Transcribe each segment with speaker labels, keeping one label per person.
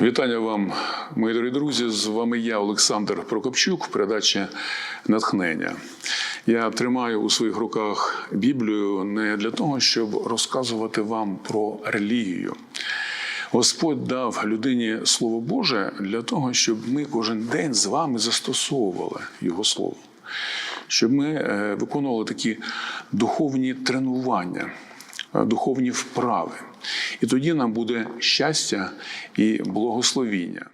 Speaker 1: Вітання вам, мої дорогі друзі. З вами я, Олександр Прокопчук, в передачі Натхнення. Я тримаю у своїх руках Біблію не для того, щоб розказувати вам про релігію. Господь дав людині Слово Боже для того, щоб ми кожен день з вами застосовували Його Слово, щоб ми е, виконували такі духовні тренування, духовні вправи. І тоді нам буде щастя і благословіння.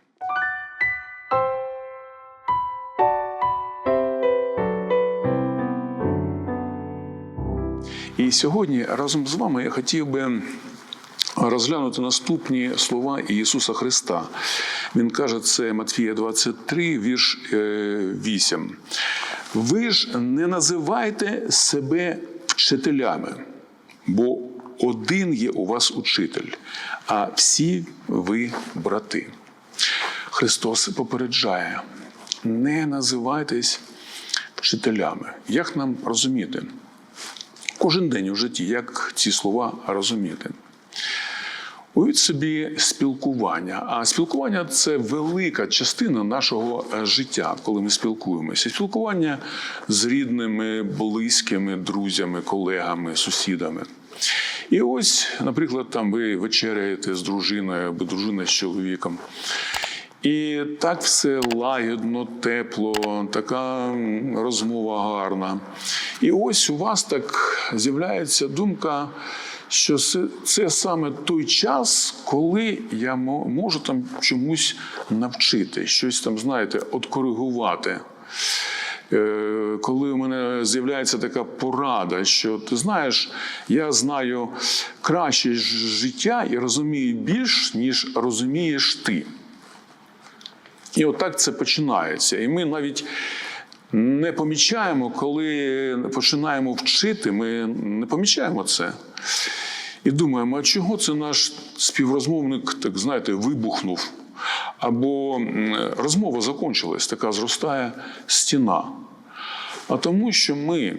Speaker 1: І сьогодні разом з вами я хотів би розглянути наступні слова Ісуса Христа. Він каже, це Матфія 23, вірш е, 8. Ви ж не називайте себе вчителями, бо один є у вас учитель, а всі ви брати. Христос попереджає: не називайтесь вчителями. Як нам розуміти? Кожен день у житті, як ці слова розуміти? Уявіть собі спілкування. А спілкування це велика частина нашого е, життя, коли ми спілкуємося. Спілкування з рідними, близькими, друзями, колегами, сусідами. І ось, наприклад, там ви вечеряєте з дружиною або дружина з чоловіком. І так все лагідно, тепло, така розмова гарна. І ось у вас так з'являється думка, що це, саме той час, коли я можу там чомусь навчити, щось там, знаєте, откоригувати. Е, Коли у мене з'являється така порада, що ти знаєш, я знаю краще життя і розумію більш, ніж розумієш ти. І отак це починається. І ми навіть не помічаємо, коли починаємо вчити, ми не помічаємо це. І думаємо, а чого це наш співрозмовник, так знаєте, вибухнув? Або розмова закончилась, така зростає стіна. А тому, що ми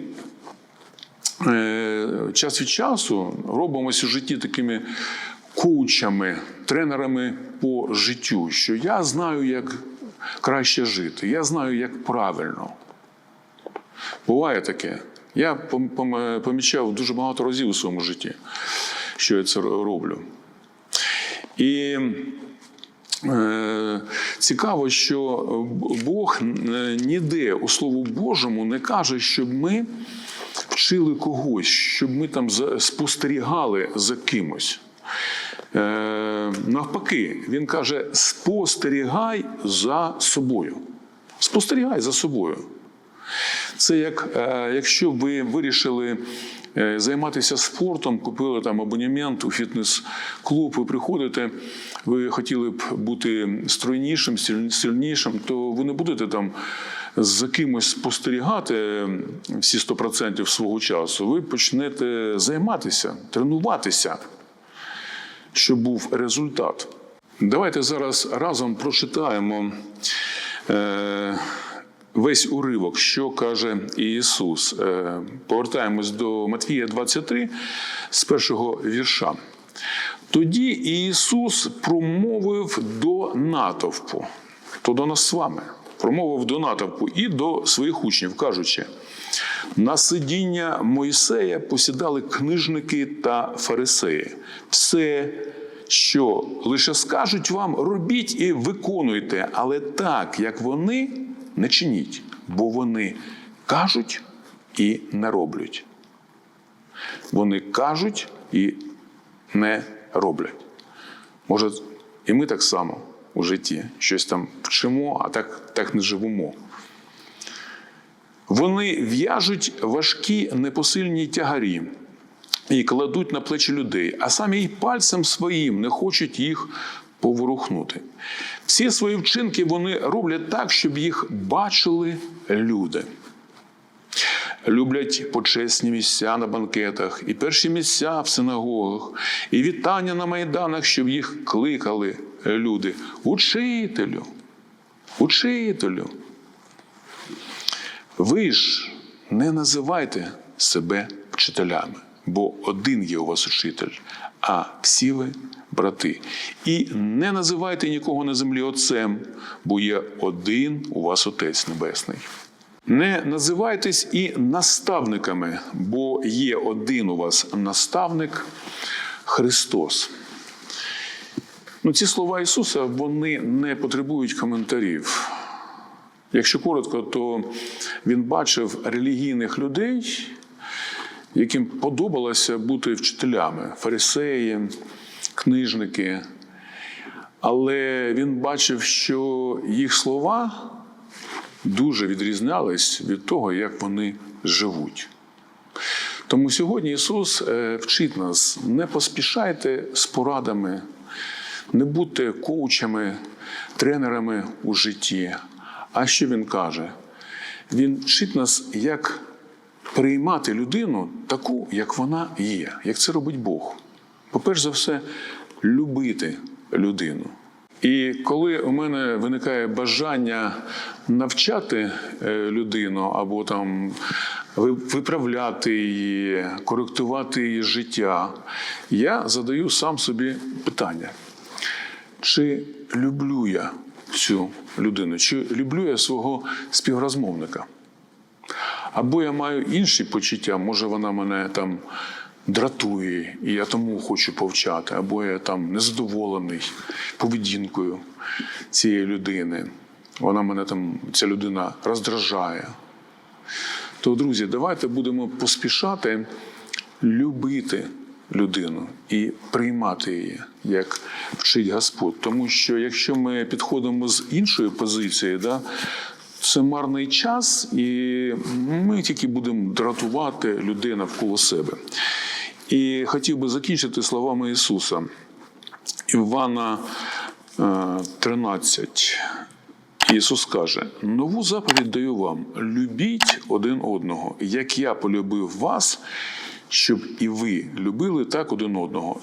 Speaker 1: е, час від часу робимося в житті такими коучами, тренерами по життю, що я знаю, як краще жити, я знаю, як правильно. Буває таке. Я пом- пом- помічав дуже багато разів у своєму житті, що я це роблю. І цікаво, що Бог е, ніде у Слову Божому не каже, щоб ми вчили когось, щоб ми там спостерігали за кимось. Е, навпаки, він каже: спостерігай за собою. Спостерігай за собою. Це як е, якщо ви вирішили е, займатися спортом, купили там абонемент у фітнес-клуб, ви приходите, ви хотіли б бути стройнішим, сильнішим, то ви не будете там за кимось спостерігати всі 100% свого часу. Ви почнете займатися, тренуватися, щоб був результат. Давайте зараз разом прочитаємо. Е, Весь уривок, що каже Ісус. Е, Повертаємось до Матвія 23 з першого вірша. Тоді Ісус промовив до натовпу, то до нас з вами, промовив до натовпу і до своїх учнів, кажучи: на сидіння Мойсея посідали книжники та фарисеї. Все, що лише скажуть вам, робіть і виконуйте, але так, як вони, не чиніть, бо вони кажуть і не роблять. Вони кажуть і не роблять. Може, і ми так само у житті щось там вчимо, а так, так не живемо. Вони в'яжуть важкі непосильні тягарі і кладуть на плечі людей, а самі й пальцем своїм не хочуть їх поворухнути. Всі свої вчинки вони роблять так, щоб їх бачили люди. Люблять почесні місця на банкетах, і перші місця в синагогах, і вітання на майданах, щоб їх кликали люди. Учителю, учителю. Ви ж не називайте себе вчителями, бо один є у вас учитель, а всі ви брати. І не називайте нікого на землі отцем, бо є один у вас Отець Небесний. Не називайтесь і наставниками, бо є один у вас наставник Христос. Ну, ці слова Ісуса вони не потребують коментарів. Якщо коротко, то він бачив релігійних людей, яким подобалося бути вчителями, фарисеї, книжники. Але він бачив, що їх слова дуже відрізнялись від того, як вони живуть. Тому сьогодні Ісус е, вчить нас: не поспішайте з порадами, не будьте коучами, тренерами у житті. А що Він каже? Він вчить нас, як приймати людину таку, як вона є, як це робить Бог. По-перше за все, любити людину. І коли у мене виникає бажання навчати е, людину або там виправляти її, коректувати її життя, я задаю сам собі питання: чи люблю я цю людину, чи люблю я свого співрозмовника? Або я маю інші почуття, може вона мене там дратує, і я тому хочу повчати, або я там незадоволений поведінкою цієї людини. Вона мене там, ця людина роздражає. То, друзі, давайте будемо поспішати любити людину і приймати її, як вчить Господь. Тому що якщо ми підходимо з іншої позиції, да, це марний час, і ми тільки будемо дратувати людей навколо себе. І хотів би закінчити словами Ісуса. Івана е, 13. Ісус каже: нову заповідь даю вам: любіть один одного, як я полюбив вас, щоб і ви любили так один одного.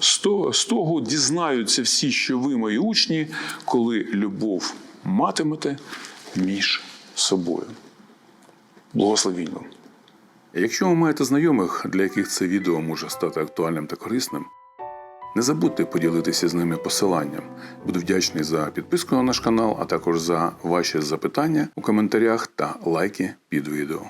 Speaker 1: З того дізнаються всі, що ви мої учні, коли любов матимете між собою. Благословінь вам. Якщо ви маєте знайомих, для яких це відео може стати актуальним та корисним, не забудьте поділитися з ними посиланням. Буду вдячний за підписку на наш канал, а також за ваші запитання у коментарях та лайки під відео.